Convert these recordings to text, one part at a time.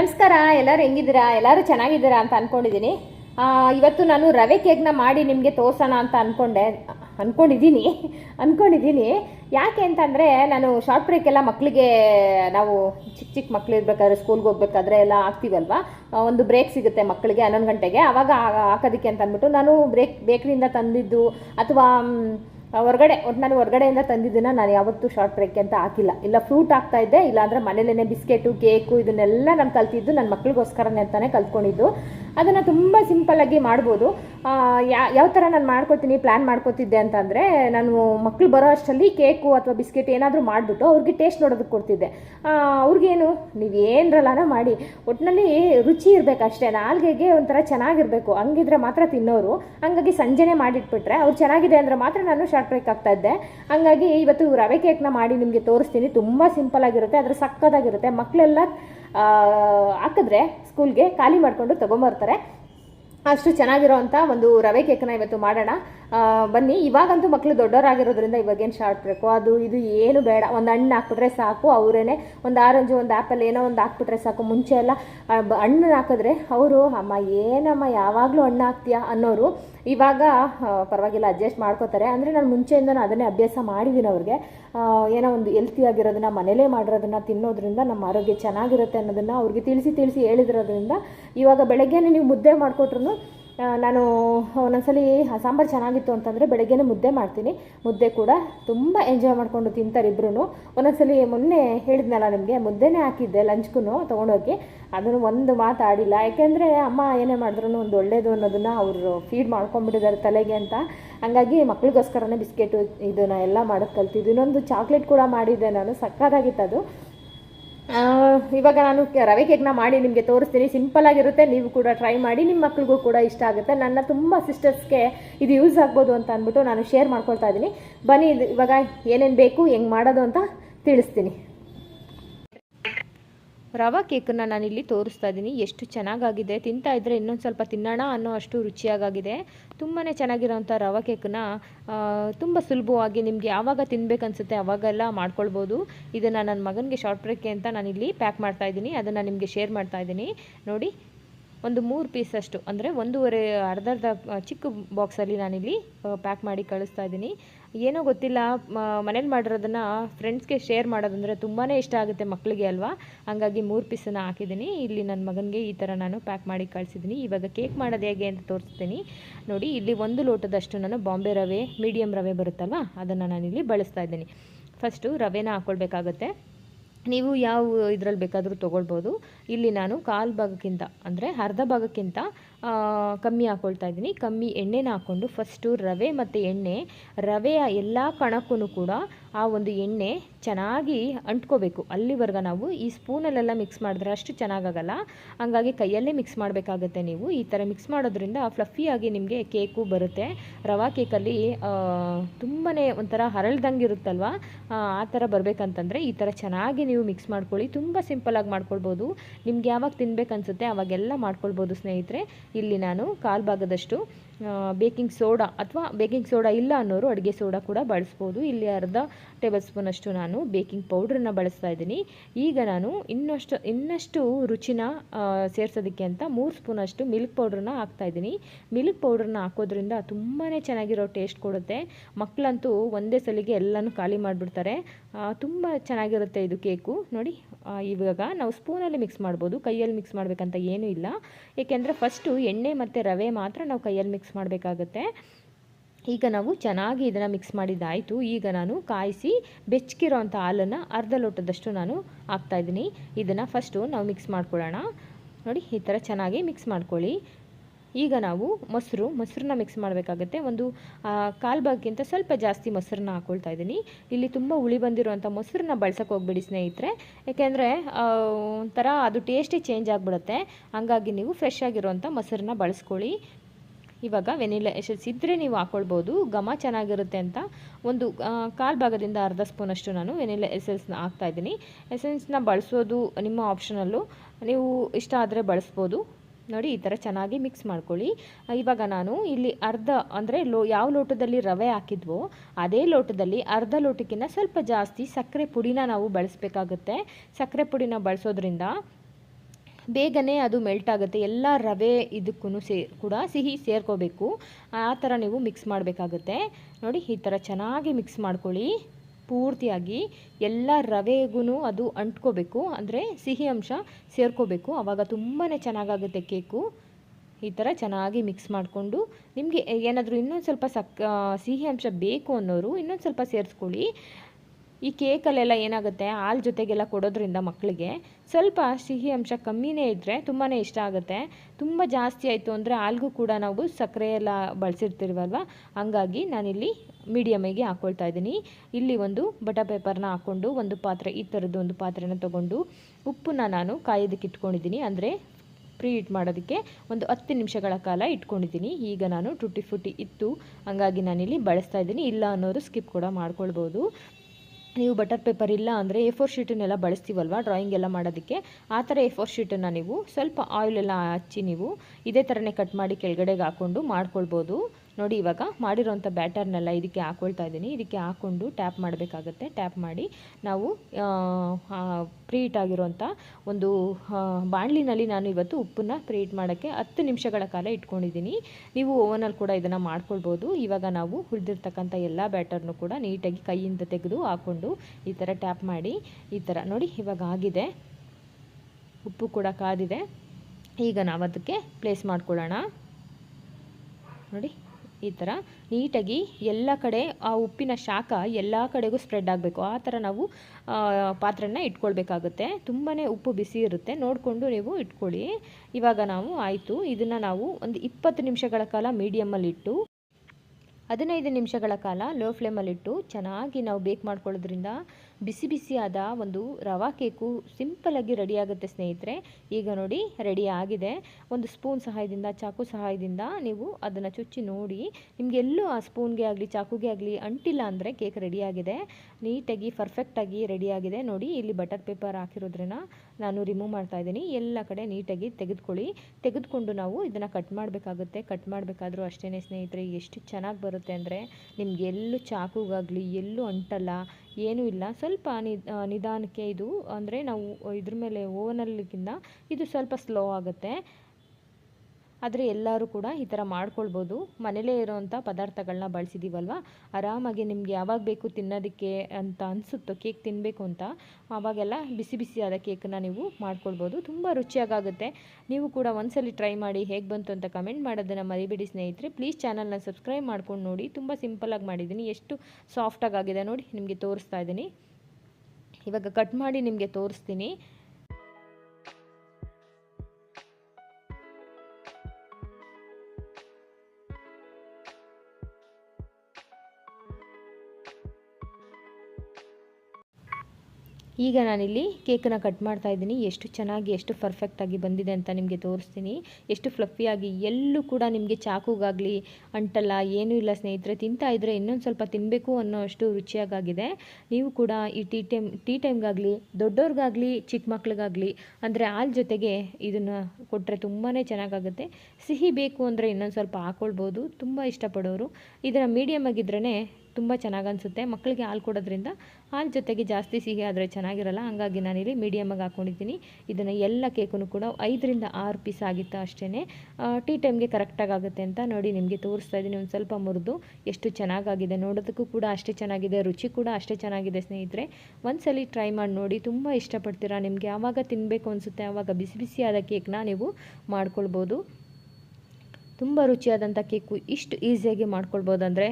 ನಮಸ್ಕಾರ, ಎಲ್ಲರೂ ಹೆಂಗಿದ್ದೀರಾ? ಎಲ್ಲರೂ ಚೆನ್ನಾಗಿದ್ದೀರಾ ಅಂತ ಅಂದ್ಕೊಂಡಿದ್ದೀನಿ ಇವತ್ತು ನಾನು ರವೆ ಕೇಕ್ನ ಮಾಡಿ ನಿಮಗೆ ತೋರ್ಸೋಣ ಅಂತ ಅಂದ್ಕೊಂಡೆ ಅಂದ್ಕೊಂಡಿದ್ದೀನಿ ಅಂದ್ಕೊಂಡಿದ್ದೀನಿ ಯಾಕೆ ಅಂತಂದರೆ ನಾನು ಶಾರ್ಟ್ ಬ್ರೇಕ್ ಎಲ್ಲ ಮಕ್ಕಳಿಗೆ ನಾವು ಚಿಕ್ಕ ಚಿಕ್ಕ ಮಕ್ಳು ಇರಬೇಕಾದ್ರೆ ಸ್ಕೂಲ್ಗೆ ಹೋಗ್ಬೇಕಾದ್ರೆ ಎಲ್ಲ ಆಗ್ತೀವಲ್ವಾ ಒಂದು ಬ್ರೇಕ್ ಸಿಗುತ್ತೆ ಮಕ್ಕಳಿಗೆ ಹನ್ನೊಂದು ಗಂಟೆಗೆ. ಆವಾಗ ಹಾಕೋದಕ್ಕೆ ಅಂತ ಅಂದ್ಬಿಟ್ಟು ನಾನು ಬ್ರೇಕ್ ಬೇಕ್ರಿಯಿಂದ ತಂದಿದ್ದು ಅಥವಾ ಮ್, ಒಟ್ಟು ನಾನು ಹೊರಗಡೆಯಿಂದ ತಂದಿದ್ದನ್ನ ನಾನು ಯಾವತ್ತೂ ಶಾರ್ಟ್ ಬ್ರೇಕ್ ಅಂತ ಹಾಕಿಲ್ಲ. ಇಲ್ಲ ಫ್ರೂಟ್ ಹಾಕ್ತಾ ಇದ್ದೆ ಇಲ್ಲಾಂದ್ರೆ ಮನೇಲೇನೆ ಬಿಸ್ಕೆಟು ಕೇಕು ಇದನ್ನೆಲ್ಲ ನಾನು ಕಲ್ತಿದ್ದು ನನ್ನ ಮಕ್ಳಿಗೋಸ್ಕರನೇ ಅಂತಾನೆ ಕಲ್ತ್ಕೊಂಡಿದ್ದು. ಅದನ್ನು ತುಂಬ ಸಿಂಪಲ್ಲಾಗಿ ಮಾಡ್ಬೋದು. ಯಾ ಯಾವ ಥರ ನಾನು ಮಾಡ್ಕೊತೀನಿ ಪ್ಲ್ಯಾನ್ ಮಾಡ್ಕೊತಿದ್ದೆ ಅಂತಂದರೆ ನಾನು ಮಕ್ಕಳು ಬರೋ ಅಷ್ಟರಲ್ಲಿ ಕೇಕು ಅಥವಾ ಬಿಸ್ಕೆಟ್ ಏನಾದರೂ ಮಾಡಿಬಿಟ್ಟು ಅವ್ರಿಗೆ ಟೇಸ್ಟ್ ನೋಡೋದಕ್ಕೆ ಕೊಡ್ತಿದ್ದೆ. ಅವ್ರಿಗೇನು ನೀವು ಏನರಲ್ಲನ ಮಾಡಿ. ಒಟ್ಟಿನಲ್ಲಿ ರುಚಿ ಇರಬೇಕು ಅಷ್ಟೇ ನಾಲ್ಗೆಗೆ ಒಂಥರ ಚೆನ್ನಾಗಿರಬೇಕು. ಹಂಗಿದ್ರೆ ಮಾತ್ರ ತಿನ್ನೋರು. ಹಂಗಾಗಿ ಸಂಜೆನೇ ಮಾಡಿಟ್ಬಿಟ್ರೆ ಅವ್ರು ಚೆನ್ನಾಗಿದೆ ಅಂದರೆ ಮಾತ್ರ ನಾನು ಶಾರ್ಟ್ ಬ್ರೇಕ್ ಆಗ್ತಾ ಇದ್ದೆ. ಹಂಗಾಗಿ ಇವತ್ತು ರವೆ ಕೇಕ್ನ ಮಾಡಿ ನಿಮಗೆ ತೋರಿಸ್ತೀನಿ. ತುಂಬ ಸಿಂಪಲ್ ಆಗಿರುತ್ತೆ. ಆದರೆ ಸಕ್ಕತ್ತಾಗಿರುತ್ತೆ. ಮಕ್ಕಳೆಲ್ಲ ಆ, ಹಾಕಿದ್ರೆ ಸ್ಕೂಲ್ಗೆ ಖಾಲಿ ಮಾಡಿಕೊಂಡು ತೊಗೊಂಬರ್ತಾರೆ. ಅಷ್ಟು ಚೆನ್ನಾಗಿರೋವಂಥ ಒಂದು ರವೆ ಕೇಕನ್ನ ಇವತ್ತು ಮಾಡೋಣ. ಬನ್ನಿ, ಇವಾಗಂತೂ ಮಕ್ಕಳು ದೊಡ್ಡವರಾಗಿರೋದ್ರಿಂದ ಇವಾಗೇನು ಶಾರ್ಟ್ ಬೇಕು ಅದು ಇದು ಏನು ಬೇಡ. ಒಂದು ಹಣ್ಣು ಹಾಕ್ಬಿಟ್ರೆ ಸಾಕು, ಅವರೇನೆ ಒಂದು ಆರೆಂಜು, ಒಂದು ಆ್ಯಪಲ್ ಏನೋ ಒಂದು ಹಾಕ್ಬಿಟ್ರೆ ಸಾಕು, ಮುಂಚೆ ಎಲ್ಲ. ಹಣ್ಣು ಹಾಕಿದ್ರೆ ಅವರು, ಅಮ್ಮ, ಏನಮ್ಮ, ಯಾವಾಗಲೂ ಹಣ್ಣು ಹಾಕ್ತೀಯಾ? ಅನ್ನೋರು ಇವಾಗ ಪರವಾಗಿಲ್ಲ ಅಡ್ಜಸ್ಟ್ ಮಾಡ್ಕೋತಾರೆ. ಅಂದರೆ ನಾನು ಮುಂಚೆಯಿಂದನೂ ಅದನ್ನೇ ಅಭ್ಯಾಸ ಮಾಡಿದ್ದೀನಿ ಅವ್ರಿಗೆ. ಏನೋ ಒಂದು ಹೆಲ್ತಿ ಆಗಿರೋದನ್ನ, ಮನೇಲೇ ಮಾಡಿರೋದನ್ನ ತಿನ್ನೋದ್ರಿಂದ ನಮ್ಮ ಆರೋಗ್ಯ ಚೆನ್ನಾಗಿರುತ್ತೆ ಅನ್ನೋದನ್ನು ಅವ್ರಿಗೆ ತಿಳಿಸಿ ತಿಳಿಸಿ ಹೇಳಿದಿರೋದ್ರಿಂದ ಇವಾಗ ಬೆಳಗ್ಗೆನೇ ನೀವು ಮುದ್ದೆ ಮಾಡಿಕೊಟ್ರು ನಾನು ಒಂದೊಂದ್ಸಲಿ ಸಾಂಬಾರು ಚೆನ್ನಾಗಿತ್ತು ಅಂತಂದರೆ ಬೆಳಗ್ಗೆನೇ ಮುದ್ದೆ ಮಾಡ್ತೀನಿ. ಮುದ್ದೆ ಕೂಡ ತುಂಬ ಎಂಜಾಯ್ ಮಾಡ್ಕೊಂಡು ತಿಂತಾರೆ ಇಬ್ಬರೂ ಒಂದೊಂದ್ಸಲಿ ಮೊನ್ನೆ ಹೇಳಿದ್ನಲ್ಲ ನಿಮಗೆ, ಮುದ್ದೆನೇ ಹಾಕಿದ್ದೆ ಲಂಚ್ಗೂ ತೊಗೊಂಡೋಗಿ. ಅದನ್ನು ಒಂದು ಮಾತಾಡಿಲ್ಲ ಯಾಕೆಂದರೆ ಅಮ್ಮ ಏನೇ ಮಾಡಿದ್ರು ಒಂದು ಒಳ್ಳೇದು ಅನ್ನೋದನ್ನು ಅವರು ಫೀಡ್ ಮಾಡ್ಕೊಂಡ್ಬಿಟ್ಟಿದ್ದಾರೆ ತಲೆಗೆ ಅಂತ. ಹಂಗಾಗಿ ಮಕ್ಳಿಗೋಸ್ಕರನೇ ಬಿಸ್ಕೆಟು ಇದನ್ನ ಎಲ್ಲ ಮಾಡೋದು ಕಲ್ತಿದ್ದು. ಇನ್ನೊಂದು ಚಾಕ್ಲೇಟ್ ಕೂಡ ಮಾಡಿದ್ದೆ ನಾನು. ಸಕ್ಕತ್ತಾಗಿತ್ತು ಅದು. ಇವಾಗ ನಾನು ರವೆ ಕೇಕ್ನ ಮಾಡಿ ನಿಮಗೆ ತೋರಿಸ್ತೀನಿ. ಸಿಂಪಲ್ ಆಗಿರುತ್ತೆ. ನೀವು ಕೂಡ ಟ್ರೈ ಮಾಡಿ. ನಿಮ್ಮ ಮಕ್ಳಿಗೂ ಕೂಡ ಇಷ್ಟ ಆಗುತ್ತೆ. ನನ್ನ ತುಂಬ ಸಿಸ್ಟರ್ಸ್ಗೆ ಇದು ಯೂಸ್ ಆಗ್ಬೋದು ಅಂತ ಅಂದ್ಬಿಟ್ಟು ನಾನು ಶೇರ್ ಮಾಡ್ಕೊಳ್ತಾ ಇದ್ದೀನಿ. ಬನ್ನಿ, ಇದು ಇವಾಗ ಏನೇನು ಬೇಕು, ಹೆಂಗೆ ಮಾಡೋದು ಅಂತ ತಿಳಿಸ್ತೀನಿ. ರವಾ ಕೇಕನ್ನು ನಾನಿಲ್ಲಿ ತೋರಿಸ್ತಾ ಇದ್ದೀನಿ. ಎಷ್ಟು ಚೆನ್ನಾಗಾಗಿದೆ. ತಿಂತಾ ಇದ್ದರೆ ಇನ್ನೊಂದು ಸ್ವಲ್ಪ ತಿನ್ನೋಣ ಅನ್ನೋ ಅಷ್ಟು ರುಚಿಯಾಗಿದೆ ತುಂಬಾ ಚೆನ್ನಾಗಿರೋಂಥ ರವಾ ಕೇಕನ್ನ ತುಂಬ ಸುಲಭವಾಗಿ ನಿಮಗೆ ಯಾವಾಗ ತಿನ್ಬೇಕನ್ಸುತ್ತೆ ಅವಾಗೆಲ್ಲ ಮಾಡ್ಕೊಳ್ಬೋದು. ಇದನ್ನು ನನ್ನ ಮಗನಿಗೆ ಶಾರ್ಟ್ ಬ್ರೇಕ್ಗೆ ಅಂತ ನಾನಿಲ್ಲಿ ಪ್ಯಾಕ್ ಮಾಡ್ತಾ ಇದ್ದೀನಿ. ಅದನ್ನು ನಿಮಗೆ ಶೇರ್ ಮಾಡ್ತಾ ಇದ್ದೀನಿ. ನೋಡಿ ಒಂದು ಮೂರು ಪೀಸಷ್ಟು ಅಂದರೆ ಒಂದೂವರೆ ಅರ್ಧ ಅರ್ಧ ಆ, ಚಿಕ್ಕ ಬಾಕ್ಸಲ್ಲಿ ನಾನಿಲ್ಲಿ ಪ್ಯಾಕ್ ಮಾಡಿ ಕಳಿಸ್ತಾ ಇದ್ದೀನಿ. ಏನೋ ಗೊತ್ತಿಲ್ಲ ಮನೇಲಿ ಮಾಡಿರೋದನ್ನು ಫ್ರೆಂಡ್ಸ್ಗೆ ಶೇರ್ ಮಾಡೋದಂದರೆ ತುಂಬಾ ಇಷ್ಟ ಆಗುತ್ತೆ ಮಕ್ಕಳಿಗೆ ಅಲ್ವಾ? ಹಾಗಾಗಿ ಮೂರು ಪೀಸನ್ನು ಹಾಕಿದ್ದೀನಿ. ಇಲ್ಲಿ ನನ್ನ ಮಗನಿಗೆ ಈ ಥರ ನಾನು ಪ್ಯಾಕ್ ಮಾಡಿ ಕಳಿಸಿದ್ದೀನಿ. ಇವಾಗ ಕೇಕ್ ಮಾಡೋದು ಹೇಗೆ ಅಂತ ತೋರಿಸ್ತೀನಿ. ನೋಡಿ, ಇಲ್ಲಿ ಒಂದು ಲೋಟದಷ್ಟು ನಾನು ಬಾಂಬೆ ರವೆ ಮೀಡಿಯಮ್ ರವೆ ಬರುತ್ತಲ್ವ? ಅದನ್ನು ನಾನಿಲ್ಲಿ ಬಳಸ್ತಾ ಇದ್ದೀನಿ. ಫಸ್ಟು ರವೆನ ಹಾಕ್ಕೊಳ್ಬೇಕಾಗತ್ತೆ ನೀವು ಯಾವ ಇದರಲ್ಲಿ ಬೇಕಾದರೂ ತೊಗೊಳ್ಬೋದು. ಇಲ್ಲಿ ನಾನು ಕಾಲು ಭಾಗಕ್ಕಿಂತ ಅಂದರೆ ಅರ್ಧ ಭಾಗಕ್ಕಿಂತ ಕಮ್ಮಿ ಹಾಕ್ಕೊಳ್ತಾ ಇದ್ದೀನಿ. ಕಮ್ಮಿ ಎಣ್ಣೆನ ಹಾಕ್ಕೊಂಡು ಫಸ್ಟು ರವೆ ಮತ್ತು ಎಣ್ಣೆ, ರವೆಯ ಎಲ್ಲ ಕಣಕ್ಕೂ ಕೂಡ ಆ ಒಂದು ಎಣ್ಣೆ ಚೆನ್ನಾಗಿ ಅಂಟ್ಕೋಬೇಕು. ಅಲ್ಲಿವರೆಗೆ ನಾವು ಈ ಸ್ಪೂನಲ್ಲೆಲ್ಲ ಮಿಕ್ಸ್ ಮಾಡಿದ್ರೆ ಅಷ್ಟು ಚೆನ್ನಾಗಾಗಲ್ಲ. ಹಂಗಾಗಿ ಕೈಯಲ್ಲೇ ಮಿಕ್ಸ್ ಮಾಡಬೇಕಾಗತ್ತೆ ನೀವು. ಈ ಥರ ಮಿಕ್ಸ್ ಮಾಡೋದ್ರಿಂದ ಫ್ಲಫಿಯಾಗಿ ನಿಮಗೆ ಕೇಕು ಬರುತ್ತೆ. ರವಾ ಕೇಕಲ್ಲಿ ತುಂಬಾ ಒಂಥರ ಹರಳ್ದಂಗೆ ಇರುತ್ತಲ್ವ? ಆ ಥರ ಬರಬೇಕಂತಂದರೆ ಈ ಥರ ಚೆನ್ನಾಗಿ ನೀವು ಮಿಕ್ಸ್ ಮಾಡ್ಕೊಳ್ಳಿ. ತುಂಬ ಸಿಂಪಲಾಗಿ ಮಾಡ್ಕೊಳ್ಬೋದು. ನಿಮ್ಗೆ ಯಾವಾಗ ತಿನ್ಬೇಕನ್ಸುತ್ತೆ ಅವಾಗೆಲ್ಲ ಮಾಡ್ಕೊಳ್ಬೋದು ಸ್ನೇಹಿತರೆ. ಇಲ್ಲಿ ನಾನು ಕಾಲು ಭಾಗದಷ್ಟು ಬೇಕಿಂಗ್ ಸೋಡಾ ಅಥವಾ ಬೇಕಿಂಗ್ ಸೋಡಾ ಇಲ್ಲ ಅನ್ನೋರು ಅಡುಗೆ ಸೋಡಾ ಕೂಡ ಬಳಸ್ಬೋದು. ಇಲ್ಲಿ ಅರ್ಧ ಟೇಬಲ್ ಸ್ಪೂನಷ್ಟು ನಾನು ಬೇಕಿಂಗ್ ಪೌಡ್ರನ್ನ ಬಳಸ್ತಾ ಇದ್ದೀನಿ. ಈಗ ನಾನು ಇನ್ನಷ್ಟು ಇನ್ನಷ್ಟು ರುಚಿನ ಸೇರಿಸೋದಕ್ಕೆ ಅಂತ ಮೂರು ಸ್ಪೂನಷ್ಟು ಮಿಲ್ಕ್ ಪೌಡ್ರನ್ನ ಹಾಕ್ತಾ ಇದ್ದೀನಿ. ಮಿಲ್ಕ್ ಪೌಡ್ರನ್ನ ಹಾಕೋದ್ರಿಂದ ತುಂಬಾ ಚೆನ್ನಾಗಿರೋ ಟೇಸ್ಟ್ ಕೊಡುತ್ತೆ. ಮಕ್ಕಳಂತೂ ಒಂದೇ ಸಲಿಗೆ ಎಲ್ಲನೂ ಖಾಲಿ ಮಾಡಿಬಿಡ್ತಾರೆ. ತುಂಬ ಚೆನ್ನಾಗಿರುತ್ತೆ ಇದು ಕೇಕು ನೋಡಿ ಇವಾಗ ನಾವು ಸ್ಪೂನಲ್ಲಿ ಮಿಕ್ಸ್ ಮಾಡ್ಬೋದು. ಕೈಯಲ್ಲಿ ಮಿಕ್ಸ್ ಮಾಡಬೇಕಂತ ಏನೂ ಇಲ್ಲ. ಏಕೆಂದರೆ ಫಸ್ಟು ಎಣ್ಣೆ ಮತ್ತು ರವೆ ಮಾತ್ರ ನಾವು ಕೈಯಲ್ಲಿ ಮಿಕ್ಸ್ ಮಾಡಬೇಕಾಗತ್ತೆ. ಈಗ ನಾವು ಚೆನ್ನಾಗಿ ಇದನ್ನು ಮಿಕ್ಸ್ ಮಾಡಿದ್ದಾಯಿತು. ಈಗ ನಾನು ಕಾಯಿಸಿ ಬೆಚ್ಚಗಿರೋಂಥ ಹಾಲನ್ನು ಅರ್ಧ ಲೋಟದಷ್ಟು ನಾನು ಹಾಕ್ತಾಯಿದ್ದೀನಿ ಇದನ್ನು ಫಸ್ಟು ನಾವು ಮಿಕ್ಸ್ ಮಾಡ್ಕೊಳ್ಳೋಣ. ನೋಡಿ, ಈ ಥರ ಚೆನ್ನಾಗಿ ಮಿಕ್ಸ್ ಮಾಡ್ಕೊಳ್ಳಿ. ಈಗ ನಾವು ಮೊಸರು, ಮೊಸರನ್ನ ಮಿಕ್ಸ್ ಮಾಡಬೇಕಾಗತ್ತೆ. ಒಂದು ಕಾಲು ಭಾಗಕ್ಕಿಂತ ಸ್ವಲ್ಪ ಜಾಸ್ತಿ ಮೊಸರನ್ನ ಹಾಕ್ಕೊಳ್ತಾ ಇದ್ದೀನಿ. ಇಲ್ಲಿ ತುಂಬ ಹುಳಿ ಬಂದಿರುವಂಥ ಮೊಸರನ್ನ ಬಳಸೋಕೆ ಹೋಗ್ಬೇಡಿ ಸ್ನೇಹಿತರೆ. ಯಾಕೆಂದರೆ ಒಂಥರ ಅದು ಟೇಸ್ಟೇ ಚೇಂಜ್ ಆಗಿಬಿಡುತ್ತೆ. ಹಂಗಾಗಿ ನೀವು ಫ್ರೆಶ್ ಆಗಿರುವಂಥ ಮೊಸರನ್ನ ಬಳಸ್ಕೊಳ್ಳಿ. ಇವಾಗ ವೆನಿಲಾ ಎಸೆನ್ಸ್ ಇದ್ದರೆ ನೀವು ಹಾಕ್ಕೊಳ್ಬೋದು ಘಮ ಚೆನ್ನಾಗಿರುತ್ತೆ ಅಂತ ಒಂದು ಕಾಲು ಭಾಗದಿಂದ ಅರ್ಧ ಸ್ಪೂನಷ್ಟು ನಾನು ವೆನಿಲಾ ಎಸೆನ್ಸ್ನ ಹಾಕ್ತಾ ಇದ್ದೀನಿ. ಎಸೆನ್ಸ್ನ ಬಳಸೋದು ನಿಮ್ಮ ಆಪ್ಷನಲ್ಲೂ ನೀವು ಇಷ್ಟ ಆದರೆ ಬಳಸ್ಬೋದು. ನೋಡಿ, ಈ ಥರ ಚೆನ್ನಾಗಿ ಮಿಕ್ಸ್ ಮಾಡ್ಕೊಳ್ಳಿ. ಇವಾಗ ನಾನು ಇಲ್ಲಿ ಅರ್ಧ ಅಂದರೆ ಲೋ, ಯಾವ ಲೋಟದಲ್ಲಿ ರವೆ ಹಾಕಿದ್ವೋ ಅದೇ ಲೋಟದಲ್ಲಿ ಅರ್ಧ ಲೋಟಕ್ಕಿಂತ ಸ್ವಲ್ಪ ಜಾಸ್ತಿ ಸಕ್ಕರೆ ಪುಡಿನ ನಾವು ಬಳಸಬೇಕಾಗುತ್ತೆ. ಸಕ್ಕರೆ ಪುಡಿನ ಬಳಸೋದ್ರಿಂದ ಬೇಗನೆ ಅದು ಮೆಲ್ಟ್ ಆಗುತ್ತೆ. ಎಲ್ಲ ರವೆ ಇದಕ್ಕೂ ಸೇ, ಕೂಡ ಸಿಹಿ ಸೇರ್ಕೋಬೇಕು. ಆ ಥರ ನೀವು ಮಿಕ್ಸ್ ಮಾಡಬೇಕಾಗುತ್ತೆ. ನೋಡಿ ಈ ಥರ ಚೆನ್ನಾಗಿ ಮಿಕ್ಸ್ ಮಾಡ್ಕೊಳ್ಳಿ. ಪೂರ್ತಿಯಾಗಿ ಎಲ್ಲ ರವೆಗೂ ಅದು ಅಂಟ್ಕೋಬೇಕು. ಅಂದರೆ ಸಿಹಿ ಅಂಶ ಸೇರ್ಕೋಬೇಕು. ಆವಾಗ ತುಂಬಾ ಚೆನ್ನಾಗಾಗುತ್ತೆ ಕೇಕು ಈ ಥರ ಚೆನ್ನಾಗಿ ಮಿಕ್ಸ್ ಮಾಡಿಕೊಂಡು ನಿಮಗೆ ಏನಾದರೂ ಇನ್ನೊಂದು ಸ್ವಲ್ಪ ಸಕ್ ಸಿಹಿ ಅಂಶ ಬೇಕು ಅನ್ನೋರು ಇನ್ನೊಂದು ಸ್ವಲ್ಪ ಸೇರಿಸ್ಕೊಳ್ಳಿ. ಈ ಕೇಕಲ್ಲೆಲ್ಲ ಏನಾಗುತ್ತೆ? ಹಾಲು ಜೊತೆಗೆಲ್ಲ ಕೊಡೋದ್ರಿಂದ ಮಕ್ಕಳಿಗೆ ಸ್ವಲ್ಪ ಸಿಹಿ ಅಂಶ ಕಮ್ಮಿನೇ ಇದ್ದರೆ ತುಂಬಾ ಇಷ್ಟ ಆಗುತ್ತೆ. ತುಂಬ ಜಾಸ್ತಿ ಆಯಿತು ಅಂದರೆ ಹಾಲ್ಗೂ ಕೂಡ ನಾವು ಸಕ್ಕರೆ ಎಲ್ಲ ಬಳಸಿರ್ತೀವಲ್ವ ಹಂಗಾಗಿ ನಾನಿಲ್ಲಿ ಮೀಡಿಯಮಿಗೆ ಹಾಕ್ಕೊಳ್ತಾ ಇದ್ದೀನಿ. ಇಲ್ಲಿ ಒಂದು ಬಟರ್ ಪೇಪರ್ನ ಹಾಕ್ಕೊಂಡು ಒಂದು ಪಾತ್ರೆ, ಈ ಥರದ್ದು ಒಂದು ಪಾತ್ರೆನ ತೊಗೊಂಡು ಉಪ್ಪನ್ನ ನಾನು ಕಾಯೋದಕ್ಕೆ ಇಟ್ಕೊಂಡಿದ್ದೀನಿ. ಅಂದರೆ ಪ್ರೀ ಹೀಟ್ ಮಾಡೋದಕ್ಕೆ ಒಂದು ಹತ್ತು ನಿಮಿಷಗಳ ಕಾಲ ಇಟ್ಕೊಂಡಿದ್ದೀನಿ. ಈಗ ನಾನು ಟುಟಿ ಫುಟಿ ಇತ್ತು. ಹಂಗಾಗಿ ನಾನಿಲ್ಲಿ ಬಳಸ್ತಾ ಇದ್ದೀನಿ. ಇಲ್ಲ ಅನ್ನೋರು ಸ್ಕಿಪ್ ಕೂಡ ಮಾಡ್ಕೊಳ್ಬೋದು. ನೀವು ಬಟರ್ ಪೇಪರ್ ಇಲ್ಲ ಅಂದರೆ ಎ ಫೋರ್ ಶೀಟನ್ನೆಲ್ಲ ಬಳಸ್ತೀವಲ್ವ? ಡ್ರಾಯಿಂಗ್ ಎಲ್ಲ ಮಾಡೋದಕ್ಕೆ. ಆ ಥರ ಎ ಫೋರ್ ಶೀಟನ್ನು ನೀವು ಸ್ವಲ್ಪ ಆಯಿಲೆಲ್ಲ ಹಚ್ಚಿ ನೀವು ಇದೇ ಥರನೇ ಕಟ್ ಮಾಡಿ ಕೆಳಗಡೆಗೆ ಹಾಕ್ಕೊಂಡು ಮಾಡ್ಕೊಳ್ಬೋದು. ನೋಡಿ, ಇವಾಗ ಮಾಡಿರೋಂಥ ಬ್ಯಾಟರ್ನೆಲ್ಲ ಇದಕ್ಕೆ ಹಾಕ್ಕೊಳ್ತಾ ಇದ್ದೀನಿ. ಇದಕ್ಕೆ ಹಾಕ್ಕೊಂಡು ಟ್ಯಾಪ್ ಮಾಡಬೇಕಾಗತ್ತೆ. ಟ್ಯಾಪ್ ಮಾಡಿ ನಾವು ಪ್ರೀಟ್ ಆಗಿರೋಂಥ ಒಂದು ಬಾಣಲಿನಲ್ಲಿ ನಾನು ಇವತ್ತು ಉಪ್ಪನ್ನ ಪ್ರೀಟ್ ಮಾಡೋಕ್ಕೆ ಹತ್ತು ನಿಮಿಷಗಳ ಕಾಲ ಇಟ್ಕೊಂಡಿದ್ದೀನಿ. ನೀವು ಓವನಲ್ಲಿ ಕೂಡ ಇದನ್ನು ಮಾಡ್ಕೊಳ್ಬೋದು. ಇವಾಗ ನಾವು ಉಳಿದಿರ್ತಕ್ಕಂಥ ಎಲ್ಲ ಬ್ಯಾಟರ್ನು ಕೂಡ ನೀಟಾಗಿ ಕೈಯಿಂದ ತೆಗೆದು ಹಾಕ್ಕೊಂಡು ಈ ಥರ ಟ್ಯಾಪ್ ಮಾಡಿ ಈ ಥರ. ನೋಡಿ, ಇವಾಗ ಆಗಿದೆ. ಉಪ್ಪು ಕೂಡ ಕಾದಿದೆ. ಈಗ ನಾವು ಅದಕ್ಕೆ ಪ್ಲೇಸ್ ಮಾಡ್ಕೊಳ್ಳೋಣ. ನೋಡಿ. ಈ ಥರ ನೀಟಾಗಿ ಎಲ್ಲ ಕಡೆ ಆ ಉಪ್ಪಿನ ಶಾಖ ಎಲ್ಲ ಕಡೆಗೂ ಸ್ಪ್ರೆಡ್ ಆಗಬೇಕು. ಆ ಥರ ನಾವು ಪಾತ್ರೆನ ಇಟ್ಕೊಳ್ಬೇಕಾಗುತ್ತೆ. ತುಂಬಾ ಉಪ್ಪು ಬಿಸಿ ಇರುತ್ತೆ. ನೋಡಿಕೊಂಡು ನೀವು ಇಟ್ಕೊಳ್ಳಿ. ಇವಾಗ ನಾವು ಆಯಿತು. ಇದನ್ನು ನಾವು ಒಂದು ಇಪ್ಪತ್ತು ನಿಮಿಷಗಳ ಕಾಲ ಮೀಡಿಯಮ್ಮಲ್ಲಿಟ್ಟು ಹದಿನೈದು ನಿಮಿಷಗಳ ಕಾಲ ಲೋ ಫ್ಲೇಮಲ್ಲಿಟ್ಟು ಚೆನ್ನಾಗಿ ನಾವು ಬೇಕ್ ಮಾಡ್ಕೊಳ್ಳೋದ್ರಿಂದ ಬಿಸಿ ಬಿಸಿಯಾದ ಒಂದು ರವಾ ಕೇಕು ಸಿಂಪಲಾಗಿ ರೆಡಿ ಆಗುತ್ತೆ ಸ್ನೇಹಿತರೆ. ಈಗ ನೋಡಿ ರೆಡಿ ಆಗಿದೆ. ಒಂದು ಸ್ಪೂನ್ ಸಹಾಯದಿಂದ, ಚಾಕು ಸಹಾಯದಿಂದ ನೀವು ಅದನ್ನು ಚುಚ್ಚಿ ನೋಡಿ. ನಿಮಗೆಲ್ಲೂ ಆ ಸ್ಪೂನ್ಗೆ ಆಗಲಿ, ಚಾಕುಗೆ ಆಗಲಿ ಅಂಟಿಲ್ಲ ಅಂದರೆ ಕೇಕ್ ರೆಡಿಯಾಗಿದೆ ನೀಟಾಗಿ ಪರ್ಫೆಕ್ಟಾಗಿ ರೆಡಿಯಾಗಿದೆ ನೋಡಿ, ಇಲ್ಲಿ ಬಟರ್ ಪೇಪರ್ ಹಾಕಿರೋದ್ರನ್ನ ನಾನು ರಿಮೂವ್ ಮಾಡ್ತಾ ಇದ್ದೀನಿ. ಎಲ್ಲ ಕಡೆ ನೀಟಾಗಿ ತೆಗೆದುಕೊಳ್ಳಿ. ತೆಗೆದುಕೊಂಡು ನಾವು ಇದನ್ನು ಕಟ್ ಮಾಡಬೇಕಾಗುತ್ತೆ. ಕಟ್ ಮಾಡಬೇಕಾದ್ರೂ ಅಷ್ಟೇ ಸ್ನೇಹಿತರೆ, ಎಷ್ಟು ಚೆನ್ನಾಗಿ ಬರುತ್ತೆ ಅಂದರೆ ನಿಮ್ಗೆ ಎಲ್ಲೂ ಚಾಕುಗಾಗಲಿ, ಎಲ್ಲೂ ಅಂಟಲ್ಲ ಏನೂ ಇಲ್ಲ. ಸ್ವಲ್ಪ ನಿಧಾನಕ್ಕೆ ಇದು ಅಂದರೆ ನಾವು ಇದ್ರ ಮೇಲೆ ಓವನಲ್ಲಿಗಿಂತ ಇದು ಸ್ವಲ್ಪ ಸ್ಲೋ ಆಗುತ್ತೆ. ಆದರೆ ಎಲ್ಲರೂ ಕೂಡ ಈ ಥರ ಮಾಡ್ಕೊಳ್ಬೋದು. ಮನೇಲೇ ಇರೋವಂಥ ಪದಾರ್ಥಗಳನ್ನ ಬಳಸಿದ್ದೀವಲ್ವ ಆರಾಮಾಗಿ ನಿಮಗೆ ಯಾವಾಗ ಬೇಕು ತಿನ್ನೋದಕ್ಕೆ ಅಂತ ಅನಿಸುತ್ತೋ, ಕೇಕ್ ತಿನ್ನಬೇಕು ಅಂತ, ಆವಾಗೆಲ್ಲ ಬಿಸಿ ಬಿಸಿಯಾದ ಕೇಕನ್ನು ನೀವು ಮಾಡ್ಕೊಳ್ಬೋದು. ತುಂಬ ರುಚಿಯಾಗುತ್ತೆ ನೀವು ಕೂಡ ಒಂದ್ಸಲಿ ಟ್ರೈ ಮಾಡಿ ಹೇಗೆ ಬಂತು ಅಂತ ಕಮೆಂಟ್ ಮಾಡೋದನ್ನು ಮರಿಬೇಡಿ ಸ್ನೇಹಿತರೆ. ಪ್ಲೀಸ್ ಚಾನಲ್ನ ಸಬ್ಸ್ಕ್ರೈಬ್ ಮಾಡ್ಕೊಂಡು ನೋಡಿ. ತುಂಬ ಸಿಂಪಲಾಗಿ ಮಾಡಿದ್ದೀನಿ. ಎಷ್ಟು ಸಾಫ್ಟಾಗಿ ಆಗಿದೆ ನೋಡಿ ನಿಮಗೆ ತೋರಿಸ್ತಾ ಇದ್ದೀನಿ. ಇವಾಗ ಕಟ್ ಮಾಡಿ ನಿಮಗೆ ತೋರಿಸ್ತೀನಿ. ಈಗ ನಾನಿಲ್ಲಿ ಕೇಕನ್ನು ಕಟ್ ಮಾಡ್ತಾ ಇದ್ದೀನಿ. ಎಷ್ಟು ಚೆನ್ನಾಗಿ, ಎಷ್ಟು ಪರ್ಫೆಕ್ಟಾಗಿ ಬಂದಿದೆ ಅಂತ ನಿಮಗೆ ತೋರಿಸ್ತೀನಿ. ಎಷ್ಟು ಫ್ಲಫಿಯಾಗಿ ಎಲ್ಲೂ ಕೂಡ ನಿಮಗೆ ಚಾಕುಗಾಗಲಿ, ಅಂಟಲ್ಲ, ಏನೂ ಇಲ್ಲ ಸ್ನೇಹಿತರೆ, ತಿಂತಾ ಇದ್ದರೆ ಇನ್ನೊಂದು ಸ್ವಲ್ಪ ತಿನ್ನಬೇಕು ಅನ್ನೋ ಅಷ್ಟು ರುಚಿಯಾಗಿದೆ ನೀವು ಕೂಡ ಈ ಟೀ ಟೈಮ್ ಟೀ ಟೈಮ್ಗಾಗಲಿ ದೊಡ್ಡವ್ರಿಗಾಗಲಿ ಚಿಕ್ಕ ಮಕ್ಳಿಗಾಗಲಿ, ಅಂದರೆ ಹಾಲು ಜೊತೆಗೆ ಇದನ್ನು ಕೊಟ್ಟರೆ ತುಂಬಾ ಚೆನ್ನಾಗಾಗುತ್ತೆ. ಸಿಹಿ ಬೇಕು ಅಂದರೆ ಇನ್ನೊಂದು ಸ್ವಲ್ಪ ಹಾಕ್ಕೊಳ್ಬೋದು ತುಂಬ ಇಷ್ಟಪಡೋರು. ಇದನ್ನು ಮೀಡಿಯಮ್ ಆಗಿದ್ರೇ ತುಂಬ ಚೆನ್ನಾಗಿ ಅನಿಸುತ್ತೆ. ಮಕ್ಕಳಿಗೆ ಹಾಲು ಕೊಡೋದ್ರಿಂದ ಹಾಲು ಜೊತೆಗೆ ಜಾಸ್ತಿ ಸಿಹಿ ಆದರೆ ಚೆನ್ನಾಗಿರಲ್ಲ. ಹಾಗಾಗಿ ನಾನಿಲ್ಲಿ ಮೀಡಿಯಮಾಗಿ ಹಾಕ್ಕೊಂಡಿದ್ದೀನಿ ಇದನ್ನು ಎಲ್ಲ ಕೇಕನ್ನು ಕೂಡ ಐದರಿಂದ ಆರು ಪೀಸ್ ಆಗಿತ್ತು ಅಷ್ಟೇ ಟೀ ಟೈಮ್ಗೆ ಕರೆಕ್ಟಾಗಿ ಆಗುತ್ತೆ ಅಂತ ನೋಡಿ ನಿಮಗೆ ತೋರಿಸ್ತಾ ಇದ್ದೀನಿ. ಒಂದು ಸ್ವಲ್ಪ ಮುರಿದು ಎಷ್ಟು ಚೆನ್ನಾಗಾಗಿದೆ ನೋಡೋದಕ್ಕೂ ಕೂಡ ಅಷ್ಟೇ ಚೆನ್ನಾಗಿದೆ. ರುಚಿ ಕೂಡ ಅಷ್ಟೇ ಚೆನ್ನಾಗಿದೆ ಸ್ನೇಹಿತರೆ. ಒಂದ್ಸಲಿ ಟ್ರೈ ಮಾಡಿ ನೋಡಿ. ತುಂಬ ಇಷ್ಟಪಡ್ತೀರಾ ನಿಮಗೆ. ಯಾವಾಗ ತಿನ್ನಬೇಕು ಅನಿಸುತ್ತೆ ಆವಾಗ ಬಿಸಿ ಬಿಸಿಯಾದ ಕೇಕ್ನ ನೀವು ಮಾಡ್ಕೊಳ್ಬೋದು. ತುಂಬ ರುಚಿಯಾದಂಥ ಕೇಕು ಇಷ್ಟು ಈಸಿಯಾಗಿ ಮಾಡ್ಕೊಳ್ಬೋದು ಅಂದರೆ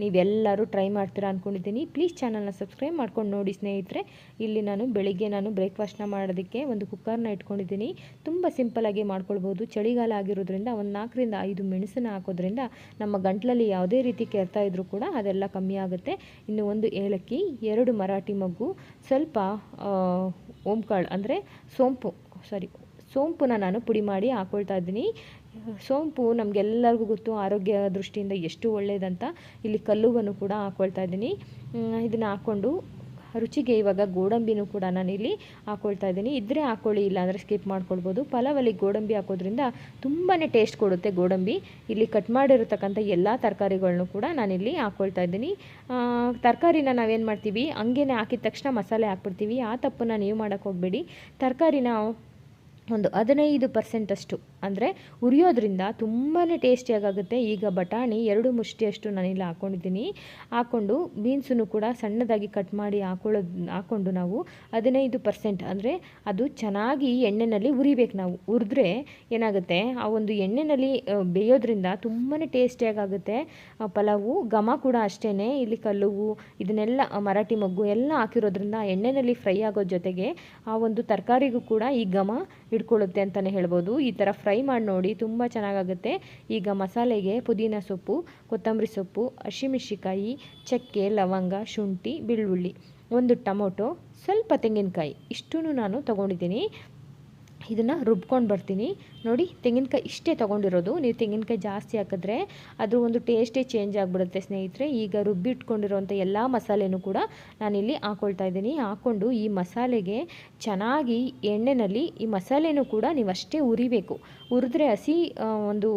ನೀವೆಲ್ಲರೂ ಟ್ರೈ ಮಾಡ್ತೀರಾ ಅಂದ್ಕೊಂಡಿದ್ದೀನಿ ಪ್ಲೀಸ್ ಚಾನಲ್ನ ಸಬ್ಸ್ಕ್ರೈಬ್ ಮಾಡ್ಕೊಂಡು ನೋಡಿ ಸ್ನೇಹಿತರೆ. ಇಲ್ಲಿ ನಾನು ಬೆಳಿಗ್ಗೆ ನಾನು ಬ್ರೇಕ್ಫಾಸ್ಟ್ನ ಮಾಡೋದಕ್ಕೆ ಒಂದು ಕುಕ್ಕರ್ನ ಇಟ್ಕೊಂಡಿದ್ದೀನಿ. ತುಂಬ ಸಿಂಪಲಾಗಿ ಮಾಡ್ಕೊಳ್ಬೋದು. ಚಳಿಗಾಲ ಆಗಿರೋದ್ರಿಂದ ಒಂದು ನಾಲ್ಕರಿಂದ ಐದು ಮೆಣಸನ್ನು ಹಾಕೋದ್ರಿಂದ ನಮ್ಮ ಗಂಟ್ಲಲ್ಲಿ ಯಾವುದೇ ರೀತಿ ಕೆರ್ತಾ ಇದ್ದರೂ ಕೂಡ ಅದೆಲ್ಲ ಕಮ್ಮಿ ಆಗುತ್ತೆ. ಇನ್ನು ಒಂದು ಏಲಕ್ಕಿ, ಎರಡು ಮರಾಠಿ ಮಗ್ಗು, ಸ್ವಲ್ಪ ಓಂಕಾಳು ಅಂದರೆ ಸೋಂಪು ಸಾರಿ ಸೋಂಪನ್ನ ನಾನು ಪುಡಿ ಮಾಡಿ ಹಾಕ್ಕೊಳ್ತಾ ಇದ್ದೀನಿ. ಸೋಂಪು ನಮಗೆಲ್ಲರಿಗೂ ಗೊತ್ತು, ಆರೋಗ್ಯ ದೃಷ್ಟಿಯಿಂದ ಎಷ್ಟು ಒಳ್ಳೆಯದಂತ ಇಲ್ಲಿ ಕಲ್ಲುವನ್ನು ಕೂಡ ಹಾಕ್ಕೊಳ್ತಾ ಇದ್ದೀನಿ. ಇದನ್ನು ಹಾಕ್ಕೊಂಡು ರುಚಿಗೆ ಇವಾಗ ಗೋಡಂಬಿನೂ ಕೂಡ ನಾನಿಲ್ಲಿ ಹಾಕ್ಕೊಳ್ತಾ ಇದ್ದೀನಿ. ಇದ್ದರೆ ಹಾಕ್ಕೊಳ್ಳಿ ಇಲ್ಲಾಂದರೆ ಸ್ಕಿಪ್ ಮಾಡ್ಕೊಳ್ಬೋದು. ಪಲಾವಲ್ಲಿ ಗೋಡಂಬಿ ಹಾಕೋದ್ರಿಂದ ತುಂಬಾ ಟೇಸ್ಟ್ ಕೊಡುತ್ತೆ ಗೋಡಂಬಿ. ಇಲ್ಲಿ ಕಟ್ ಮಾಡಿರತಕ್ಕಂಥ ಎಲ್ಲ ತರಕಾರಿಗಳನ್ನೂ ಕೂಡ ನಾನಿಲ್ಲಿ ಹಾಕ್ಕೊಳ್ತಾ ಇದ್ದೀನಿ. ತರಕಾರಿನ ನಾವೇನು ಮಾಡ್ತೀವಿ, ಹಂಗೇನೆ ಹಾಕಿದ ತಕ್ಷಣ ಮಸಾಲೆ ಹಾಕ್ಬಿಡ್ತೀವಿ. ಆ ತಪ್ಪನ್ನು ನೀವು ಮಾಡೋಕ್ಕೆ ಹೋಗಬೇಡಿ. ತರಕಾರಿನ ಒಂದು ಹದಿನೈದು ಪರ್ಸೆಂಟಷ್ಟು ಅಂದರೆ ಉರಿಯೋದ್ರಿಂದ ತುಂಬಾ ಟೇಸ್ಟಿಯಾಗುತ್ತೆ ಈಗ ಬಟಾಣಿ ಎರಡು ಮುಷ್ಟಿಯಷ್ಟು ನಾನಿಲ್ಲಿ ಹಾಕ್ಕೊಂಡಿದ್ದೀನಿ ಹಾಕ್ಕೊಂಡು ಬೀನ್ಸನ್ನು ಕೂಡ ಸಣ್ಣದಾಗಿ ಕಟ್ ಮಾಡಿ ಹಾಕೊಳ್ಳೋದು, ಹಾಕ್ಕೊಂಡು ನಾವು ಹದಿನೈದು ಪರ್ಸೆಂಟ್ ಅಂದರೆ ಅದು ಚೆನ್ನಾಗಿ ಎಣ್ಣೆಯಲ್ಲಿ ಉರಿಬೇಕು ನಾವು. ಉರಿದ್ರೆ ಏನಾಗುತ್ತೆ? ಆ ಒಂದು ಎಣ್ಣೆಯಲ್ಲಿ ಬೇಯೋದ್ರಿಂದ ತುಂಬಾ ಟೇಸ್ಟಿಯಾಗುತ್ತೆ ಪಲಾವು ಘಮ ಕೂಡ ಅಷ್ಟೇ ಇಲ್ಲಿ ಕಲ್ಲುವು, ಇದನ್ನೆಲ್ಲ ಮರಾಠಿ ಮೊಗ್ಗು ಎಲ್ಲ ಹಾಕಿರೋದ್ರಿಂದ ಎಣ್ಣೆಯಲ್ಲಿ ಫ್ರೈ ಆಗೋ ಜೊತೆಗೆ ಆ ಒಂದು ತರಕಾರಿಗೂ ಕೂಡ ಈ ಘಮ ಹಿಡ್ಕೊಳ್ಳುತ್ತೆ ಅಂತಲೇ ಹೇಳ್ಬೋದು. ಈ ಥರ ಫ್ರೈ ಮಾಡಿ ನೋಡಿ ತುಂಬ ಚೆನ್ನಾಗಾಗುತ್ತೆ. ಈಗ ಮಸಾಲೆಗೆ ಪುದೀನ ಸೊಪ್ಪು, ಕೊತ್ತಂಬರಿ ಸೊಪ್ಪು ಹಸಿಮೆಣ್ಸಿಕಾಯಿ ಚಕ್ಕೆ, ಲವಂಗ, ಶುಂಠಿ, ಬೆಳ್ಳುಳ್ಳಿ, ಒಂದು ಟೊಮೊಟೊ, ಸ್ವಲ್ಪ ತೆಂಗಿನಕಾಯಿ ಇಷ್ಟೂ ನಾನು ತೊಗೊಂಡಿದ್ದೀನಿ. ಇದನ್ನು ರುಬ್ಕೊಂಡು ಬರ್ತೀನಿ. ನೋಡಿ, ತೆಂಗಿನಕಾಯಿ ಇಷ್ಟೇ ತೊಗೊಂಡಿರೋದು. ನೀವು ತೆಂಗಿನಕಾಯಿ ಜಾಸ್ತಿ ಹಾಕಿದ್ರೆ ಅದ್ರ ಒಂದು ಟೇಸ್ಟೇ ಚೇಂಜ್ ಆಗಿಬಿಡುತ್ತೆ ಸ್ನೇಹಿತರೆ. ಈಗ ರುಬ್ಬಿಟ್ಕೊಂಡಿರೋಂಥ ಎಲ್ಲ ಮಸಾಲೆನೂ ಕೂಡ ನಾನಿಲ್ಲಿ ಹಾಕ್ಕೊಳ್ತಾ ಇದ್ದೀನಿ. ಹಾಕ್ಕೊಂಡು ಈ ಮಸಾಲೆಗೆ ಚೆನ್ನಾಗಿ ಎಣ್ಣೆಯಲ್ಲಿ ಈ ಮಸಾಲೆನೂ ಕೂಡ ನೀವು ಅಷ್ಟೇ ಉರಿಬೇಕು ಹುರಿದ್ರೆ ಹಸಿ ಒಂದು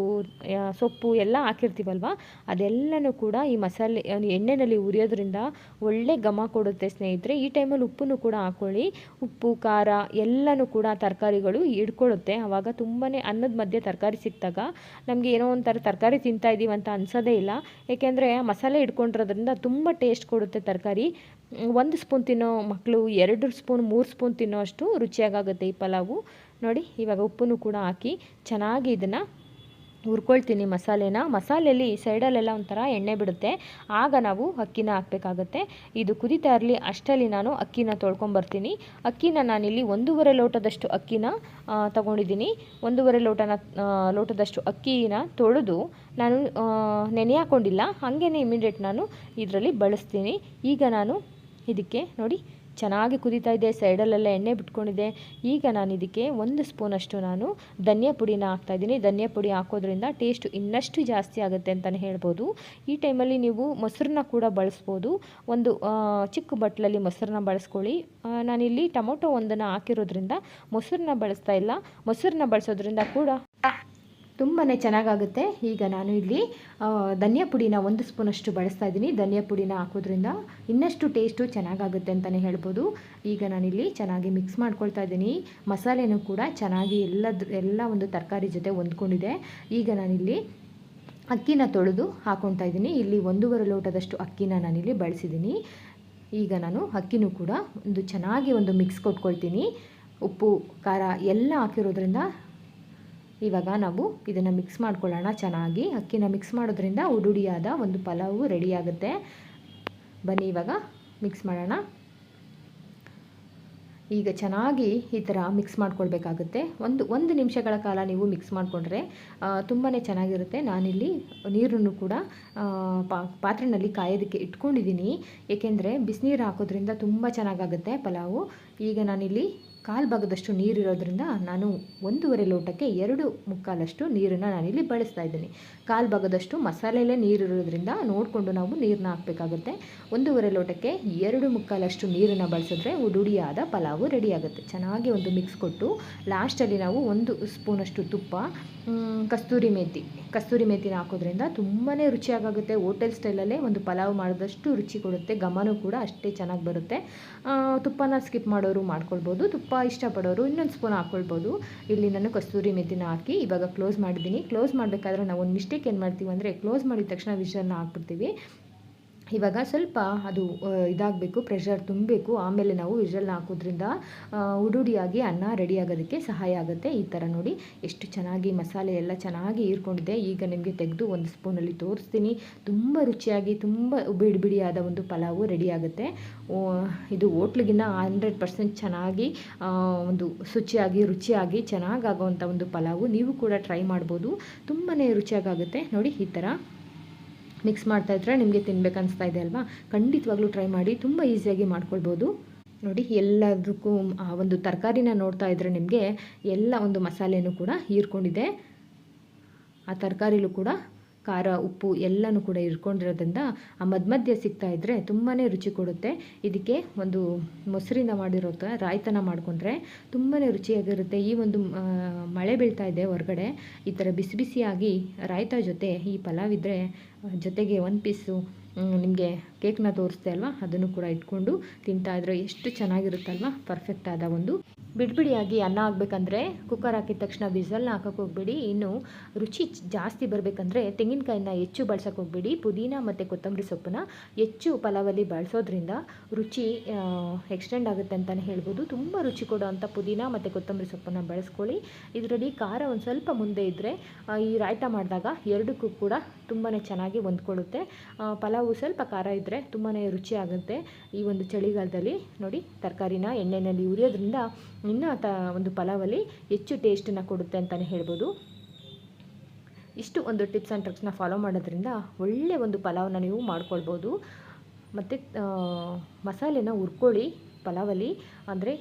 ಸೊಪ್ಪು ಎಲ್ಲ ಹಾಕಿರ್ತೀವಲ್ವ? ಅದೆಲ್ಲನೂ ಕೂಡ ಈ ಮಸಾಲೆ ಎಣ್ಣೆಯಲ್ಲಿ ಉರಿಯೋದ್ರಿಂದ ಒಳ್ಳೆ ಘಮ ಕೊಡುತ್ತೆ ಸ್ನೇಹಿತರೆ. ಈ ಟೈಮಲ್ಲಿ ಉಪ್ಪನ್ನು ಕೂಡ ಹಾಕ್ಕೊಳ್ಳಿ ಉಪ್ಪು, ಖಾರ ಎಲ್ಲನೂ ಕೂಡ ತರಕಾರಿಗಳು ಹಿಡ್ಕೊಳ್ಳುತ್ತೆ. ಆವಾಗ ತುಂಬಾ ಅನ್ನದ ಮಧ್ಯೆ ತರಕಾರಿ ಸಿಕ್ಕಿದಾಗ ನಮಗೆ ಏನೋ ಒಂಥರ ತರಕಾರಿ ತಿಂತಾ ಇದ್ದೀವಿ ಅಂತ ಅನ್ಸೋದೇ ಇಲ್ಲ. ಏಕೆಂದರೆ ಮಸಾಲೆ ಹಿಡ್ಕೊಂಡಿರೋದ್ರಿಂದ ತುಂಬ ಟೇಸ್ಟ್ ಕೊಡುತ್ತೆ ತರಕಾರಿ. ಒಂದು ಸ್ಪೂನ್ ತಿನ್ನೋ ಮಕ್ಕಳು ಎರಡು ಸ್ಪೂನ್, ಮೂರು ಸ್ಪೂನ್ ತಿನ್ನೋ ಅಷ್ಟು ರುಚಿಯಾಗುತ್ತೆ ಈ ಪಲಾವು. ನೋಡಿ, ಇವಾಗ ಉಪ್ಪನ್ನು ಕೂಡ ಹಾಕಿ ಚೆನ್ನಾಗಿ ಇದನ್ನು ಹುರ್ಕೊಳ್ತೀನಿ ಮಸಾಲೆನ. ಮಸಾಲೆಯಲ್ಲಿ ಸೈಡಲ್ಲೆಲ್ಲ ಒಂಥರ ಎಣ್ಣೆ ಬಿಡುತ್ತೆ. ಆಗ ನಾವು ಅಕ್ಕಿನ ಹಾಕಬೇಕಾಗತ್ತೆ. ಇದು ಕುದಿತಾ ಇರಲಿ ಅಷ್ಟರಲ್ಲಿ ನಾನು ಅಕ್ಕಿನ ತೊಳ್ಕೊಂಬರ್ತೀನಿ. ಅಕ್ಕಿನ ನಾನಿಲ್ಲಿ ಒಂದೂವರೆ ಲೋಟದಷ್ಟು ಅಕ್ಕಿನ ತಗೊಂಡಿದ್ದೀನಿ. ಒಂದೂವರೆ ಲೋಟನ ಲೋಟದಷ್ಟು ಅಕ್ಕಿನ ತೊಳೆದು ನಾನು ನೆನೆ ಹಾಕ್ಕೊಂಡಿಲ್ಲ ಹಾಗೇ ಇಮಿಡಿಯೇಟ್ ನಾನು ಇದರಲ್ಲಿ ಬಳಸ್ತೀನಿ. ಈಗ ನಾನು ಇದಕ್ಕೆ ನೋಡಿ ಚೆನ್ನಾಗಿ ಕುದೀತಾ ಇದೆ, ಸೈಡಲ್ಲೆಲ್ಲ ಎಣ್ಣೆ ಬಿಟ್ಕೊಂಡಿದೆ. ಈಗ ನಾನು ಇದಕ್ಕೆ ಒಂದು ಸ್ಪೂನಷ್ಟು ನಾನು ಧನಿಯಾ ಪುಡಿನ ಹಾಕ್ತಾಯಿದ್ದೀನಿ ಧನಿಯಾ ಪುಡಿ ಹಾಕೋದ್ರಿಂದ ಟೇಸ್ಟು ಇನ್ನಷ್ಟು ಜಾಸ್ತಿ ಆಗುತ್ತೆ ಅಂತಲೇ ಹೇಳ್ಬೋದು. ಈ ಟೈಮಲ್ಲಿ ನೀವು ಮೊಸರನ್ನ ಕೂಡ ಬಳಸ್ಬೋದು. ಒಂದು ಚಿಕ್ಕ ಬಟ್ಲಲ್ಲಿ ಮೊಸರನ್ನ ಬಳಸ್ಕೊಳ್ಳಿ. ನಾನಿಲ್ಲಿ ಟೊಮೊಟೊ ಒಂದನ್ನು ಹಾಕಿರೋದ್ರಿಂದ ಮೊಸರನ್ನ ಬಳಸ್ತಾ ಇಲ್ಲ. ಮೊಸರನ್ನ ಬಳಸೋದ್ರಿಂದ ಕೂಡ ತುಂಬಾ ಚೆನ್ನಾಗಾಗುತ್ತೆ. ಈಗ ನಾನು ಇಲ್ಲಿ ಧನಿಯಾ ಪುಡಿನ ಒಂದು ಸ್ಪೂನಷ್ಟು ಬಳಸ್ತಾ ಇದ್ದೀನಿ. ಧನಿಯಾ ಪುಡಿನ ಹಾಕೋದ್ರಿಂದ ಇನ್ನಷ್ಟು ಟೇಸ್ಟು ಚೆನ್ನಾಗಾಗುತ್ತೆ ಅಂತಲೇ ಹೇಳ್ಬೋದು. ಈಗ ನಾನಿಲ್ಲಿ ಚೆನ್ನಾಗಿ ಮಿಕ್ಸ್ ಮಾಡ್ಕೊಳ್ತಾ ಇದ್ದೀನಿ. ಮಸಾಲೆನೂ ಕೂಡ ಚೆನ್ನಾಗಿ ಎಲ್ಲದ, ಎಲ್ಲ ಒಂದು ತರಕಾರಿ ಜೊತೆ ಹೊಂದ್ಕೊಂಡಿದೆ. ಈಗ ನಾನಿಲ್ಲಿ ಅಕ್ಕಿನ ತೊಳೆದು ಹಾಕ್ಕೊಳ್ತಾ ಇದ್ದೀನಿ. ಇಲ್ಲಿ ಒಂದೂವರೆ ಲೋಟದಷ್ಟು ಅಕ್ಕಿನ ನಾನಿಲ್ಲಿ ಬಳಸಿದ್ದೀನಿ. ಈಗ ನಾನು ಅಕ್ಕಿನೂ ಕೂಡ ಒಂದು ಚೆನ್ನಾಗಿ ಒಂದು ಮಿಕ್ಸ್ ಕೊಟ್ಕೊಳ್ತೀನಿ. ಉಪ್ಪು, ಖಾರ ಎಲ್ಲ ಹಾಕಿರೋದ್ರಿಂದ ಇವಾಗ ನಾವು ಇದನ್ನು ಮಿಕ್ಸ್ ಮಾಡ್ಕೊಳ್ಳೋಣ ಚೆನ್ನಾಗಿ. ಅಕ್ಕಿನ ಮಿಕ್ಸ್ ಮಾಡೋದ್ರಿಂದ ಉಡುಡಿಯಾದ ಒಂದು ಪಲಾವು ರೆಡಿಯಾಗುತ್ತೆ ಬನ್ನಿ ಇವಾಗ ಮಿಕ್ಸ್ ಮಾಡೋಣ. ಈಗ ಚೆನ್ನಾಗಿ ಈ ಥರ ಮಿಕ್ಸ್ ಮಾಡ್ಕೊಳ್ಬೇಕಾಗುತ್ತೆ. ಒಂದು ಒಂದು ನಿಮಿಷಗಳ ಕಾಲ ನೀವು ಮಿಕ್ಸ್ ಮಾಡಿಕೊಂಡ್ರೆ ತುಂಬಾ ಚೆನ್ನಾಗಿರುತ್ತೆ. ನಾನಿಲ್ಲಿ ನೀರನ್ನು ಕೂಡ ಪಾತ್ರೆಯಲ್ಲಿ ಕಾಯೋದಕ್ಕೆ ಇಟ್ಕೊಂಡಿದ್ದೀನಿ. ಏಕೆಂದರೆ ಬಿಸಿನೀರು ಹಾಕೋದ್ರಿಂದ ತುಂಬ ಚೆನ್ನಾಗಾಗುತ್ತೆ ಪಲಾವು. ಈಗ ನಾನಿಲ್ಲಿ ಕಾಲು ಭಾಗದಷ್ಟು ನೀರಿರೋದ್ರಿಂದ ನಾನು ಒಂದೂವರೆ ಲೋಟಕ್ಕೆ ಎರಡು ಮುಕ್ಕಾಲಷ್ಟು ನೀರನ್ನು ನಾನಿಲ್ಲಿ ಬಳಸ್ತಾ ಇದ್ದೀನಿ. ಕಾಲು ಭಾಗದಷ್ಟು ಮಸಾಲೆಯಲ್ಲೇ ನೀರಿರೋದ್ರಿಂದ ನೋಡಿಕೊಂಡು ನಾವು ನೀರನ್ನ ಹಾಕಬೇಕಾಗುತ್ತೆ. ಒಂದೂವರೆ ಲೋಟಕ್ಕೆ ಎರಡು ಮುಕ್ಕಾಲಷ್ಟು ನೀರನ್ನು ಬಳಸಿದ್ರೆ ಉಡುಡಿಯಾದ ಪಲಾವು ರೆಡಿ ಆಗುತ್ತೆ ಚೆನ್ನಾಗಿ ಒಂದು ಮಿಕ್ಸ್ ಕೊಟ್ಟು ಲಾಸ್ಟಲ್ಲಿ ನಾವು ಒಂದು ಸ್ಪೂನಷ್ಟು ತುಪ್ಪ ಕಸ್ತೂರಿ ಮೇಥಿ ಕಸ್ತೂರಿ ಮೇಥಿನ ಹಾಕೋದ್ರಿಂದ ತುಂಬಾ ರುಚಿಯಾಗುತ್ತೆ ಹೋಟೆಲ್ ಸ್ಟೈಲಲ್ಲೇ ಒಂದು ಪಲಾವ್ ಮಾಡಿದಷ್ಟು ರುಚಿ ಕೊಡುತ್ತೆ. ಘಮನೂ ಕೂಡ ಅಷ್ಟೇ ಚೆನ್ನಾಗಿ ಬರುತ್ತೆ. ತುಪ್ಪನ ಸ್ಕಿಪ್ ಮಾಡೋರು ಮಾಡ್ಕೊಳ್ಬೋದು. ತುಪ್ಪ ಇಷ್ಟಪಡೋರು ಇನ್ನೊಂದು ಸ್ಪೂನ್ ಹಾಕ್ಕೊಳ್ಬೋದು ಇಲ್ಲಿ ನಾನು ಕಸ್ತೂರಿ ಮೆಥಿನ ಹಾಕಿ ಇವಾಗ ಕ್ಲೋಸ್ ಮಾಡಿದ್ದೀನಿ. ಕ್ಲೋಸ್ ಮಾಡಬೇಕಾದ್ರೆ ನಾವು ಒಂದು ಮಿಸ್ಟೇಕ್ ಏನು ಮಾಡ್ತೀವಿ ಅಂದರೆ ಕ್ಲೋಸ್ ಮಾಡಿದ ತಕ್ಷಣ ವಿಷನ್ನ ಹಾಕ್ಬಿಡ್ತೀವಿ. ಇವಾಗ ಸ್ವಲ್ಪ ಅದು ಇದಾಗಬೇಕು ಪ್ರೆಷರ್ ತುಂಬಬೇಕು, ಆಮೇಲೆ ನಾವು ವಿಷಲ್ನ ಹಾಕೋದ್ರಿಂದ ಉಡುಡಿಯಾಗಿ ಅನ್ನ ರೆಡಿ ಆಗೋದಕ್ಕೆ ಸಹಾಯ ಆಗುತ್ತೆ. ಈ ಥರ ನೋಡಿ, ಎಷ್ಟು ಚೆನ್ನಾಗಿ ಮಸಾಲೆ ಎಲ್ಲ ಚೆನ್ನಾಗಿ ಹೀರ್ಕೊಂಡಿದೆ. ಈಗ ನಿಮಗೆ ತೆಗೆದು ಒಂದು ಸ್ಪೂನಲ್ಲಿ ತೋರಿಸ್ತೀನಿ. ತುಂಬ ರುಚಿಯಾಗಿ, ತುಂಬ ಬಿಡಿ ಬಿಡಿಯಾದ ಒಂದು ಪಲಾವು ರೆಡಿ ಆಗುತ್ತೆ. ಇದು ಹೋಟ್ಲಿಗಿನ್ನ ಹಂಡ್ರೆಡ್ ಪರ್ಸೆಂಟ್ ಚೆನ್ನಾಗಿ ಒಂದು ಶುಚಿಯಾಗಿ, ರುಚಿಯಾಗಿ ಚೆನ್ನಾಗಾಗೋವಂಥ ಒಂದು ಪಲಾವು ನೀವು ಕೂಡ ಟ್ರೈ ಮಾಡ್ಬೋದು. ತುಂಬಾ ರುಚಿಯಾಗುತ್ತೆ ನೋಡಿ ಈ ಥರ. ಮಿಕ್ಸ್ ಮಾಡ್ತಾ ಇದ್ರೆ ನಿಮಗೆ ತಿನ್ಬೇಕು ಅನಿಸ್ತಾ ಇದೆ ಅಲ್ವಾ? ಖಂಡಿತವಾಗ್ಲೂ ಟ್ರೈ ಮಾಡಿ, ತುಂಬ ಈಸಿಯಾಗಿ ಮಾಡ್ಕೊಳ್ಬೋದು. ನೋಡಿ, ಎಲ್ಲದಕ್ಕೂ, ಆ ಒಂದು ತರಕಾರಿನ ನೋಡ್ತಾ ಇದ್ದರೆ ನಿಮಗೆ ಎಲ್ಲ ಒಂದು ಮಸಾಲೆನೂ ಕೂಡ ಹೀರ್ಕೊಂಡಿದೆ. ಆ ತರಕಾರಿಲೂ ಕೂಡ ಖಾರ, ಉಪ್ಪು ಎಲ್ಲನೂ ಕೂಡ ಇಟ್ಕೊಂಡಿರೋದ್ರಿಂದ ಆ ಮಧ್ಯ ಮಧ್ಯೆ ಸಿಗ್ತಾ ಇದ್ದರೆ ತುಂಬಾ ರುಚಿ ಕೊಡುತ್ತೆ. ಇದಕ್ಕೆ ಒಂದು ಮೊಸರಿಂದ ಮಾಡಿರೋ ರಾಯ್ತನ ಮಾಡಿಕೊಂಡ್ರೆ ತುಂಬಾ ರುಚಿಯಾಗಿರುತ್ತೆ. ಈ ಒಂದು ಮಳೆ ಬೀಳ್ತಾ ಇದೆ ಹೊರಗಡೆ, ಈ ಥರ ಬಿಸಿ ಬಿಸಿಯಾಗಿ ರಾಯ್ತ ಜೊತೆ ಈ ಪಲಾವ್ ಇದ್ದರೆ ಜೊತೆಗೆ ಒಂದು ಪೀಸು ನಿಮಗೆ ಕೇಕ್ನ ತೋರಿಸ್ದೆ ಅಲ್ವಾ? ಅದನ್ನು ಕೂಡ ಇಟ್ಕೊಂಡು ತಿಂತಾಯಿದ್ರೆ ಎಷ್ಟು ಚೆನ್ನಾಗಿರುತ್ತಲ್ವ? ಪರ್ಫೆಕ್ಟ್ ಆದ ಒಂದು ಬಿಡಿಬಿಡಿಯಾಗಿ ಅನ್ನ ಆಗಬೇಕಂದ್ರೆ ಕುಕ್ಕರ್ ಹಾಕಿದ ತಕ್ಷಣ ವಿಸಲ್ನ ಹಾಕೋಕೆ ಹೋಗಬೇಡಿ. ಇನ್ನು ರುಚಿ ಜಾಸ್ತಿ ಬರಬೇಕಂದ್ರೆ ತೆಂಗಿನಕಾಯಿನ ಹೆಚ್ಚು ಬಳಸೋಕೆ ಹೋಗಬೇಡಿ. ಪುದೀನ ಮತ್ತು ಕೊತ್ತಂಬರಿ ಸೊಪ್ಪನ್ನ ಹೆಚ್ಚು ಪಲಾವಲ್ಲಿ ಬಳಸೋದ್ರಿಂದ ರುಚಿ ಎಕ್ಸ್ಟೆಂಡ್ ಆಗುತ್ತೆ ಅಂತಲೇ ಹೇಳ್ಬೋದು. ತುಂಬ ರುಚಿ ಕೊಡೋವಂಥ ಪುದೀನ ಮತ್ತು ಕೊತ್ತಂಬರಿ ಸೊಪ್ಪನ್ನು ಬಳಸ್ಕೊಳ್ಳಿ. ಇದರಲ್ಲಿ ಖಾರ ಒಂದು ಸ್ವಲ್ಪ ಮುಂದೆ ಇದ್ದರೆ ಈ ರಾಯ್ತ ಮಾಡಿದಾಗ ಎರಡಕ್ಕೂ ಕೂಡ ತುಂಬಾ ಚೆನ್ನಾಗಿ ಹೊಂದ್ಕೊಳ್ಳುತ್ತೆ. ಪಲಾವು ಸ್ವಲ್ಪ ಖಾರ ಇದ್ದರೆ ತುಂಬಾ ರುಚಿ ಆಗುತ್ತೆ. ಈ ಒಂದು ಚಳಿಗಾಲದಲ್ಲಿ ನೋಡಿ, ತರಕಾರಿನ ಎಣ್ಣೆಯಲ್ಲಿ ಉರಿಯೋದ್ರಿಂದ ಇನ್ನೂ ತ ಒಂದು ಪಲಾವಲ್ಲಿ ಹೆಚ್ಚು ಟೇಸ್ಟನ್ನು ಕೊಡುತ್ತೆ ಅಂತಲೇ ಹೇಳ್ಬೋದು. ಇಷ್ಟು ಒಂದು ಟಿಪ್ಸ್ ಆ್ಯಂಡ್ ಟ್ರಿಕ್ಸ್ನ ಫಾಲೋ ಮಾಡೋದ್ರಿಂದ ಒಳ್ಳೆಯ ಒಂದು ಪಲಾವನ್ನ ನೀವು ಮಾಡ್ಕೊಳ್ಬೋದು. ಮತ್ತು ಮಸಾಲೆನ ಹುರ್ಕೊಳ್ಳಿ ಪಲಾವಲ್ಲಿ ಅಂದರೆ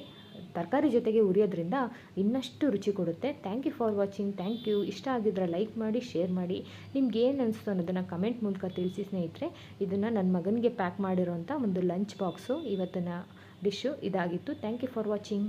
ತರಕಾರಿ ಜೊತೆಗೆ ಉರಿಯೋದ್ರಿಂದ ಇನ್ನಷ್ಟು ರುಚಿ ಕೊಡುತ್ತೆ. Thank you for watching thank you ಇಷ್ಟ ಆಗಿದ್ರೆ ಲೈಕ್ ಮಾಡಿ ಶೇರ್ ಮಾಡಿ. ನಿಮ್ಗೆ ಏನು ಅನಿಸ್ತು ಅನ್ನೋದನ್ನು ಕಮೆಂಟ್ ಮೂಲಕ ತಿಳಿಸಿ ಸ್ನೇಹಿತರೆ. ಇದನ್ನು ನನ್ನ ಮಗನಿಗೆ ಪ್ಯಾಕ್ ಮಾಡಿರೋಂಥ ಒಂದು ಲಂಚ್ ಬಾಕ್ಸು ಇವತ್ತಿನ ಡಿಶ್ಶು ಇದಾಗಿತ್ತು. Thank you for watching